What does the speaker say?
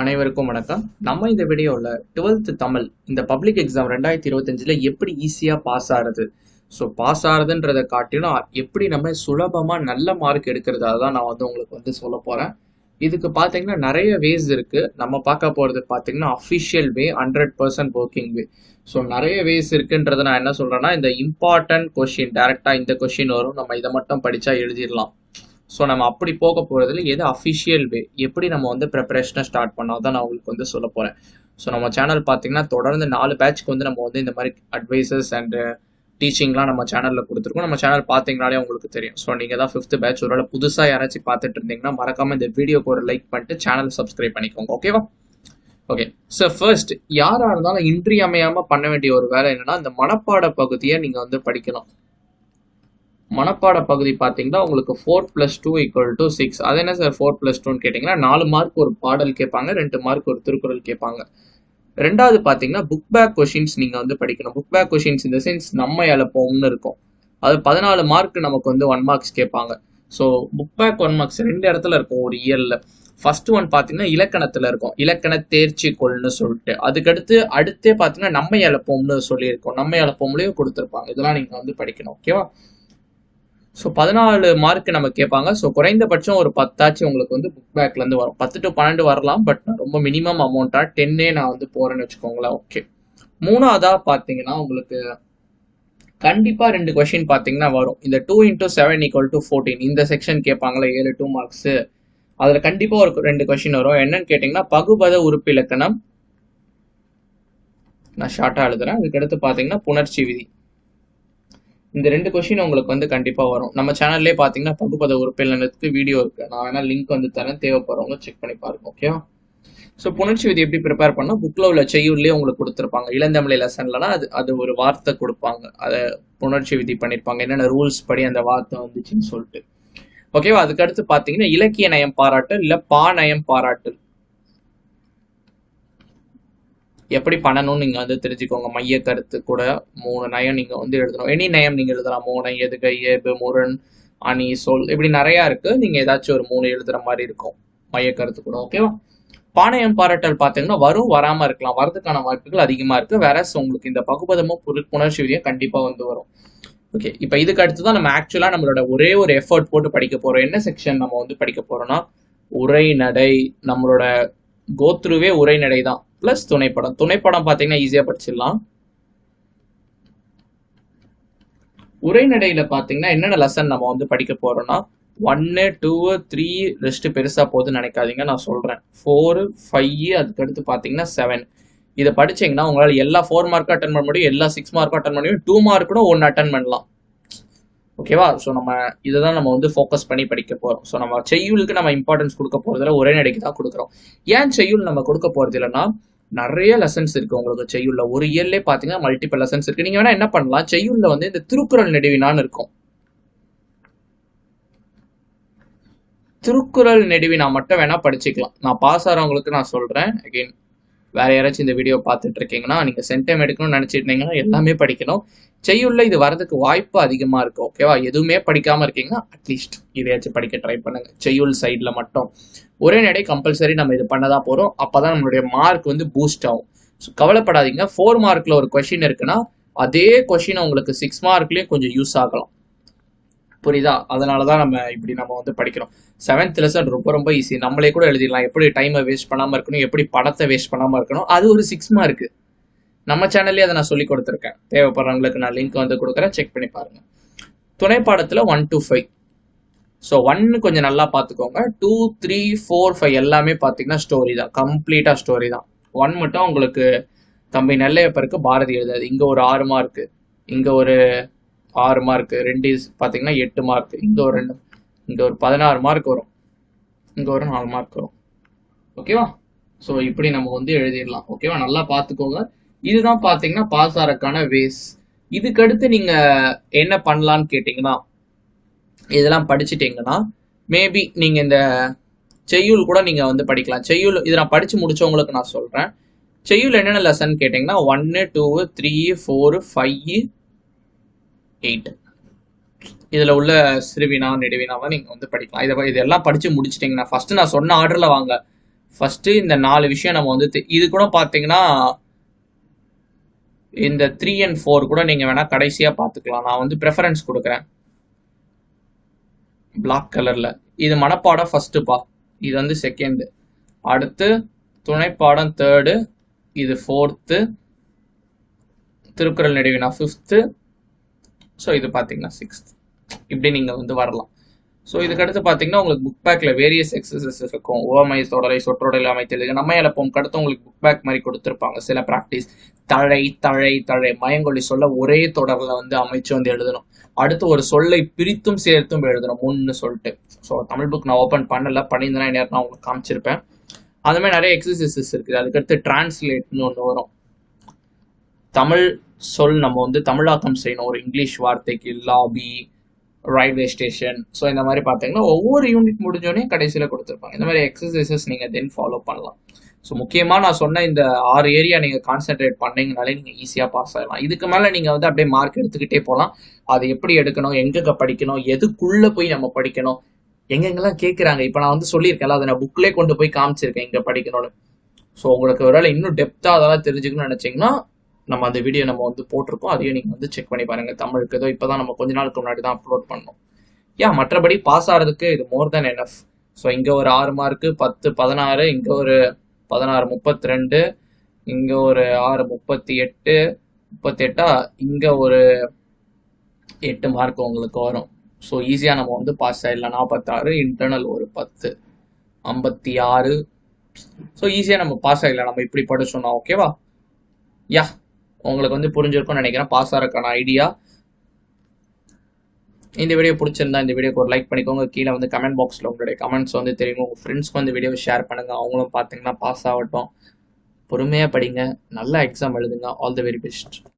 அனைவருக்கும் வணக்கம். நம்ம இந்த வீடியோவில் டுவெல்த்து தமிழ் இந்த பப்ளிக் எக்ஸாம் ரெண்டாயிரத்தி இருபத்தஞ்சில் எப்படி ஈஸியாக பாஸ் ஆகிறது ஸோ பாஸ் ஆகிறதுன்றதை காட்டிலும் எப்படி நம்ம சுலபமாக நல்ல மார்க் எடுக்கிறதா தான் நான் வந்து உங்களுக்கு வந்து சொல்ல போகிறேன் இதுக்கு பார்த்தீங்கன்னா நிறைய வேஸ் இருக்குது நம்ம பார்க்க போகிறது பார்த்தீங்கன்னா official way hundred percent working way so நிறைய வேஸ் இருக்குன்றதை நான் என்ன சொல்கிறேன்னா இந்த இம்பார்ட்டன்ட் கொஷின் டேரெக்டாக இந்த கொஷின் வரும். நம்ம இதை மட்டும் படித்தா எழுதிடலாம். ஸோ நம்ம அப்படி போக போகிறதுல எது அஃபிஷியல் வே எப்படி நம்ம வந்து ப்ரிப்பரேஷனை ஸ்டார்ட் பண்ணால் தான் நான் உங்களுக்கு வந்து சொல்ல போகிறேன் ஸோ நம்ம சேனல் பார்த்தீங்கன்னா தொடர்ந்து நாலு பேட்ச்க்கு வந்து நம்ம வந்து இந்த மாதிரி அட்வைசஸ் அண்ட் டீச்சிங்லாம் நம்ம சேனலில் கொடுத்துருக்கோம். நம்ம சேனல் பார்த்தீங்கனாலே உங்களுக்கு தெரியும். ஸோ நீங்கள் தான் ஃபிஃப்த் பேட்ச் ஒருவேளை புதுசாக யாராச்சும் பார்த்துட்டு இருந்தீங்கன்னா மறக்காமல் இந்த வீடியோக்கு ஒரு லைக் பண்ணிட்டு சேனல் சப்ஸ்கிரைப் பண்ணிக்கோங்க. ஓகேவா ஓகே ஸோ ஃபர்ஸ்ட் யாராக இருந்தாலும் இன்றியமையாமல் பண்ண வேண்டிய ஒரு வேலை என்னன்னா இந்த மனப்பாட பகுதியை நீங்கள் வந்து படிக்கணும். மனப்பாட பகுதி பார்த்தீங்கன்னா உங்களுக்கு four plus two equal to six அது என்ன சார் ஃபோர் ப்ளஸ் டூன்னு கேட்டிங்கன்னா நாலு மார்க் ஒரு பாடல் கேட்பாங்க ரெண்டு மார்க் ஒரு திருக்குறள் கேட்பாங்க. ரெண்டாவது பார்த்தீங்கன்னா புக் பேக் கொஷின்ஸ் நீங்கள் வந்து படிக்கணும். புக் பேக் கொஷின்ஸ் இந்த சென்ஸ் நம்ம இழப்போம்னு இருக்கும். அது பதினாலு மார்க் நமக்கு வந்து ஒன் மார்க்ஸ் கேட்பாங்க. So book back one marks ரெண்டு இடத்துல இருக்கும் ஒரு இயரில் ஃபர்ஸ்ட் ஒன் பார்த்தீங்கன்னா இலக்கணத்தில் இருக்கும். இலக்கண தேர்ச்சி கொள்னு சொல்லிட்டு. அதுக்கடுத்து அடுத்தே பார்த்தீங்கன்னா நம்ம இழப்போம்னு சொல்லியிருக்கோம். நம்ம இழப்போம்லேயும் கொடுத்துருப்பாங்க. இதெல்லாம் நீங்கள் வந்து படிக்கணும் ஓகேவா ஸோ பதினாலு மார்க் நம்ம கேட்பாங்க. ஸோ குறைந்தபட்சம் ஒரு பத்தாச்சு உங்களுக்கு வந்து புக் பேக்லேருந்து வரும். பத்து டு பன்னெண்டு வரலாம் பட் ரொம்ப மினிமம் அமௌண்ட்டாக டென்னே நான் வந்து போகிறேன்னு வச்சுக்கோங்களேன். ஓகே மூணாவதாக பார்த்தீங்கன்னா உங்களுக்கு கண்டிப்பாக ரெண்டு கொஷின் பார்த்தீங்கன்னா வரும். இந்த two into seven equal to fourteen இந்த செக்ஷன் கேட்பாங்களே ஏழு டூ மார்க்ஸு அதில் கண்டிப்பாக ஒரு ரெண்டு கொஷின் வரும். என்னன்னு கேட்டிங்கன்னா பகுபத உறுப்பு இலக்கணம். நான் ஷார்ட்டாக எழுதுறேன். அதுக்கடுத்து பார்த்தீங்கன்னா புணர்ச்சி விதி. இந்த ரெண்டு கொஷின் உங்களுக்கு வந்து கண்டிப்பாக வரும். நம்ம சேனல்லே பார்த்தீங்கன்னா பகுப்பத உறுப்பினருக்கு வீடியோ இருக்கு. நான் வேணா லிங்க் வந்து தரேன். தேவைப்படுறவங்க செக் பண்ணி பாருங்க ஓகேவா ஸோ புணர்ச்சி விதி எப்படி ப்ரிப்பேர் பண்ணால் புக்கில் உள்ள செய்யுள்ளே உங்களுக்கு கொடுத்துருப்பாங்க. இளந்தமிழை லெசன்லனா அது அது ஒரு வார்த்தை கொடுப்பாங்க. அதை புணர்ச்சி விதி பண்ணியிருப்பாங்க என்னென்ன ரூல்ஸ் படி அந்த வார்த்தை வந்துச்சுன்னு சொல்லிட்டு. ஓகேவா அதுக்கடுத்து பார்த்தீங்கன்னா இலக்கிய நயம் பாராட்டல் இல்லை பா நயம் பாராட்டல். எப்படி பண்ணணும்னு நீங்கள் வந்து தெரிஞ்சுக்கோங்க. மைய கருத்து கூட மூணு நயம் நீங்கள் வந்து எழுதணும். எனி நயம் நீங்கள் எழுதலாம். மூணை எதுகை ஏபு முரண் அணி சொல் இப்படி நிறையா இருக்குது நீங்கள் ஏதாச்சும் ஒரு மூணு எழுதுகிற மாதிரி இருக்கும். மைய கருத்து கூட ஓகேவா பாளையம் பாராட்டல் பார்த்தீங்கன்னா வரும் வராமல் இருக்கலாம். வரதுக்கான வாய்ப்புகள் அதிகமாக இருக்குது வேற உங்களுக்கு இந்த பகுபதமும் புணர்ச்சி விதியும் கண்டிப்பாக வந்து வரும். ஓகே இப்போ இதுக்கு அடுத்து தான் நம்ம ஆக்சுவலாக நம்மளோட ஒரே ஒரு எஃபர்ட் போட்டு படிக்க போகிறோம் என்ன செக்ஷன் நம்ம வந்து படிக்க போறோம்னா? உரைநடை. நம்மளோட கோத்ருவே உரைநடை தான் பிளஸ் துணைப்படம் துணைப்படம் பார்த்தீங்கன்னா ஈஸியாக படிச்சிடலாம். உரைநடையில பார்த்தீங்கன்னா என்னென்ன லெசன் நம்ம வந்து படிக்க போறோம்னா ஒன்னு டூ த்ரீ லிஸ்ட் பெருசா போகுதுன்னு நினைக்காதீங்க. நான் சொல்றேன். ஃபோர் ஃபைவ் அதுக்கடுத்து பார்த்தீங்கன்னா செவன் இதை படிச்சீங்கன்னா உங்களால் எல்லா ஃபோர் மார்க்கும் அட்டன் பண்ண முடியும். எல்லா சிக்ஸ் மார்க்கும் அட்டன் பண்ண முடியும். டூ மார்க் கூட ஒன்று அட்டன் பண்ணலாம். ஓகேவா ஸோ நம்ம இதை தான் நம்ம வந்து ஃபோக்கஸ் பண்ணி படிக்க போகிறோம் ஸோ நம்ம செய்யுளுக்கு நம்ம இம்பார்ட்டன்ஸ் கொடுக்க போகிறதுல ஒரே நடைக்கு தான் கொடுக்குறோம். ஏன் செய்யுள் நம்ம கொடுக்க போகிறது இல்லைன்னா நிறைய லெசன்ஸ் இருக்கு உங்களுக்கு செய்யுள்ள. ஒரு இயர்லேயே பார்த்தீங்கன்னா மல்டிபிள் லெசன்ஸ் இருக்கு. நீங்கள் வேணா என்ன பண்ணலாம்? செய்யுள்ள வந்து இந்த திருக்குறள் நெடுவினான்னு இருக்கும். திருக்குறள் நெடுவினா மட்டும் வேணா படிச்சுக்கலாம். நான் பாஸ் ஆகிறவங்களுக்கு நான் சொல்றேன். அகெயின் வேற யாராச்சும் இந்த வீடியோ பார்த்துட்டு இருக்கீங்கன்னா நீங்க சென்டம் எடுக்கணும்னு நினைச்சிட்டு இருந்தீங்கன்னா எல்லாமே படிக்கணும். செய்யுள்ள இது வரதுக்கு வாய்ப்பு அதிகமா இருக்கு ஓகேவா எதுவுமே படிக்காம இருக்கீங்கன்னா அட்லீஸ்ட் இதையாச்சும் படிக்க ட்ரை பண்ணுங்க. செய்யுள் சைட்ல மட்டும். ஒரே நடை கம்பல்சரி நம்ம இது பண்ணதான் போறோம். அப்பதான் நம்மளுடைய மார்க் வந்து பூஸ்ட் ஆகும். ஸோ கவலைப்படாதீங்க. ஃபோர் மார்க்ல ஒரு கொஷின் இருக்குன்னா அதே கொஷின் உங்களுக்கு சிக்ஸ் மார்க்லயும் கொஞ்சம் யூஸ் ஆகலாம். புரியுதா? அதனால தான் நம்ம இப்படி நம்ம வந்து படிக்கிறோம். செவன்த் லெசன் ரொம்ப ரொம்ப ஈஸி நம்மளே கூட எழுதிடலாம். எப்படி டைமை வேஸ்ட் பண்ணாமல் இருக்கணும்? எப்படி படத்தை வேஸ்ட் பண்ணாமல் இருக்கணும்? அது ஒரு சிக்ஸ் இருக்குது நம்ம சேனல்லே அதை நான் சொல்லி கொடுத்துருக்கேன். தேவைப்படுறவங்களுக்கு நான் லிங்க் வந்து கொடுக்குறேன். செக் பண்ணி பாருங்க. துணை பாடத்தில் ஒன் டு ஃபைவ் ஸோ ஒன்னு கொஞ்சம் நல்லா பார்த்துக்கோங்க. டூ த்ரீ ஃபோர் ஃபைவ் எல்லாமே பார்த்தீங்கன்னா ஸ்டோரி தான். கம்ப்ளீட்டாக ஸ்டோரி தான். ஒன் மட்டும் உங்களுக்கு தம்பி நெல்லையப்பருக்கு பாரதி எழுதாது இங்கே ஒரு ஆறு மார்க்கு இங்கே ஒரு ஆறு மார்க் ரெண்டு பார்த்தீங்கன்னா எட்டு மார்க் இங்கே ஒரு ரெண்டு இங்கே ஒரு பதினாறு மார்க் வரும். இங்கே ஒரு நாலு மார்க் வரும். ஓகேவா ஸோ இப்படி நம்ம வந்து எழுதிடலாம். ஓகேவா நல்லா பார்த்துக்கோங்க இதுதான் பார்த்தீங்கன்னா பாஸ் ஆறக்கான வேஸ் இதுக்கடுத்து நீங்கள் என்ன பண்ணலான்னு கேட்டிங்கன்னா இதெல்லாம் படிச்சுட்டிங்கன்னா மேபி நீங்கள் இந்த செய்யுள் கூட நீங்கள் வந்து படிக்கலாம். செய்யுள் இதை நான் படித்து முடிச்சவங்களுக்கு நான் சொல்கிறேன் செய்யுள் என்னென்ன லெசன் கேட்டிங்கன்னா ஒன்று two three four five eight இதில் உள்ள சிறுவினா நெடுவினாவை நீங்கள் வந்து படிக்கலாம். இதை இதெல்லாம் படித்து முடிச்சிட்டிங்கன்னா ஃபஸ்ட்டு நான் சொன்ன ஆர்டரில் வாங்க. ஃபஸ்ட்டு இந்த நாலு விஷயம் நம்ம வந்து இது கூட பார்த்தீங்கன்னா இந்த த்ரீ அண்ட் ஃபோர் கூட நீங்கள் வேணால் கடைசியாக பார்த்துக்கலாம் நான் வந்து ப்ரெஃபரன்ஸ் கொடுக்குறேன். பிளாக் கலரில் இது மனப்பாடம் ஃபர்ஸ்ட் பா. இது வந்து செகண்டு அடுத்து துணைப்பாடம் தேர்டு இது ஃபோர்த்து திருக்குறள் நெடுவினா ஃபிஃப்த்து ஸோ இது பார்த்தீங்கன்னா சிக்ஸ்த் இப்படி நீங்கள் வந்து வரலாம். ஸோ இதுக்கடுத்து பார்த்தீங்கன்னா உங்களுக்கு புக் பேக்கில் வேரியஸ் எக்ஸசைசஸ் இருக்கும். ஓமை தொடரை சொற்றொடரில் அமைத்தல். நம்ம இழப்போம். அடுத்து உங்களுக்கு புக் பேக் மாதிரி கொடுத்துருப்பாங்க. சில ப்ராக்டிஸ் தழை தழை தழை. மயங்கொழி சொல்ல ஒரே தொடரில் வந்து அமைச்சு வந்து எழுதணும். அடுத்து ஒரு சொல்லை பிரித்தும் சேர்த்தும் எழுதணும். ஒன்று சொல்லிட்டு. ஸோ தமிழ் புக் நான் ஓப்பன் பண்ணல. பண்ணியிருந்தேன்னா நேரம் நான் உங்களுக்கு காமிச்சிருப்பேன். அந்த மாதிரி நிறைய எக்ஸசைசஸ் இருக்குது அதுக்கடுத்து டிரான்ஸ்லேட்னு ஒன்று வரும். தமிழ் சொல் நம்ம வந்து தமிழாக்கம் செய்யணும். ஒரு இங்கிலீஷ் வார்த்தைக்கு லாபி ரயில்வே ஸ்டேஷன் ஸோ இந்த மாதிரி பார்த்தீங்கன்னா ஒவ்வொரு யூனிட் முடிஞ்சோடனே கடைசியில் கொடுத்துருப்பாங்க. இந்த மாதிரி எக்ஸசைசஸ் நீங்கள் தென் ஃபாலோ பண்ணலாம். ஸோ முக்கியமாக நான் சொன்ன இந்த ஆறு ஏரியா நீங்கள் கான்சென்ட்ரேட் பண்ணீங்கனாலே நீங்கள் ஈஸியாக பாஸ் ஆகலாம் இதுக்கு மேலே நீங்கள் வந்து அப்படியே மார்க் எடுத்துக்கிட்டே போகலாம். அது எப்படி எடுக்கணும்? எங்கெங்க படிக்கணும்? எதுக்குள்ளே போய் நம்ம படிக்கணும்? எங்கெங்கெல்லாம் கேட்குறாங்க இப்போ நான் வந்து சொல்லியிருக்கேன்ல அதை நான் புக்லேயே கொண்டு போய் காமிச்சிருக்கேன் இங்கே படிக்கணும்னு. ஸோ உங்களுக்கு ஒரு வேலை இன்னும் டெப்த்தாக அதெல்லாம் தெரிஞ்சுக்கணும்னு நினச்சிங்கன்னா நம்ம அந்த வீடியோ நம்ம வந்து போட்டிருக்கோம். அதையும் நீங்கள் வந்து செக் பண்ணி பாருங்க. தமிழுக்கு ஏதோ இப்போ தான் நம்ம கொஞ்ச நாளுக்கு முன்னாடி தான் அப்லோட் பண்ணோம். யா மற்றபடி பாஸ் ஆகிறதுக்கு இது மோர் தென் எனஃப் ஸோ இங்கே ஒரு ஆறு மார்க்கு பத்து பதினாறு இங்கே ஒரு பதினாறு முப்பத்தி ரெண்டு இங்கே ஒரு ஆறு முப்பத்தி எட்டு முப்பத்தி எட்டா இங்கே ஒரு எட்டு மார்க் உங்களுக்கு வரும். ஸோ ஈஸியாக நம்ம வந்து பாஸ் ஆகிடலாம் நாற்பத்தாறு இன்டர்னல் ஒரு பத்து ஐம்பத்தி ஆறு. ஸோ ஈஸியாக நம்ம பாஸ் ஆகிடலாம் நம்ம இப்படி படிச்சோம்னா ஓகேவா யா உங்களுக்கு வந்து புரிஞ்சிருக்கும்னு நினைக்கிறேன். பாஸ் ஆகிறதுக்கான ஐடியா இந்த வீடியோ பிடிச்சிருந்தா இந்த வீடியோக்கு ஒரு லைக் பண்ணிக்கோங்க. கீழே வந்து கமெண்ட் பாக்ஸில் உங்களுடைய கமெண்ட்ஸ் வந்து தெரியும். உங்கள் ஃப்ரெண்ட்ஸ்க்கு வந்து வீடியோ ஷேர் பண்ணுங்கள் அவங்களும் பார்த்தீங்கன்னா பாஸ் ஆகட்டும். பொறுமையாக படிங்க. நல்லா எக்ஸாம் எழுதுங்க. All the very best